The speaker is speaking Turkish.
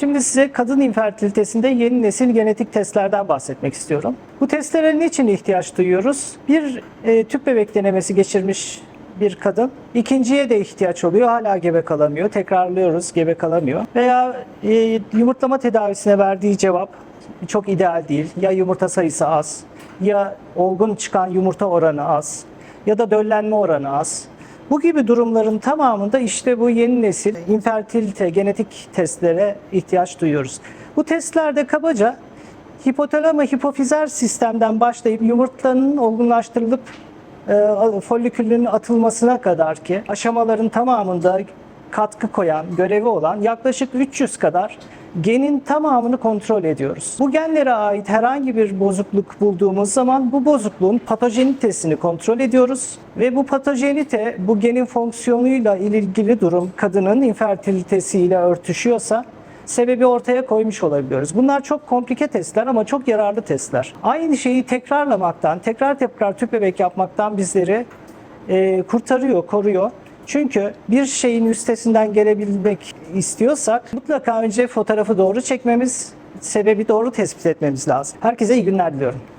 Şimdi size kadın infertilitesinde yeni nesil genetik testlerden bahsetmek istiyorum. Bu testlere niçin ihtiyaç duyuyoruz? Bir e, tüp bebek denemesi geçirmiş bir kadın ikinciye de ihtiyaç oluyor. Hala gebe kalamıyor. Tekrarlıyoruz gebe kalamıyor. Veya e, yumurtlama tedavisine verdiği cevap çok ideal değil. Ya yumurta sayısı az, ya olgun çıkan yumurta oranı az, ya da döllenme oranı az. Bu gibi durumların tamamında işte bu yeni nesil infertilite genetik testlere ihtiyaç duyuyoruz. Bu testlerde kabaca hipotalama hipofizer sistemden başlayıp yumurtanın olgunlaştırılıp e, folikülün atılmasına kadar ki aşamaların tamamında katkı koyan, görevi olan yaklaşık 300 kadar genin tamamını kontrol ediyoruz. Bu genlere ait herhangi bir bozukluk bulduğumuz zaman bu bozukluğun patojenitesini kontrol ediyoruz ve bu patojenite bu genin fonksiyonuyla ilgili durum kadının infertilitesiyle örtüşüyorsa sebebi ortaya koymuş olabiliyoruz. Bunlar çok komplike testler ama çok yararlı testler. Aynı şeyi tekrarlamaktan, tekrar tekrar tüp bebek yapmaktan bizleri e, kurtarıyor, koruyor. Çünkü bir şeyin üstesinden gelebilmek istiyorsak mutlaka önce fotoğrafı doğru çekmemiz, sebebi doğru tespit etmemiz lazım. Herkese iyi günler diliyorum.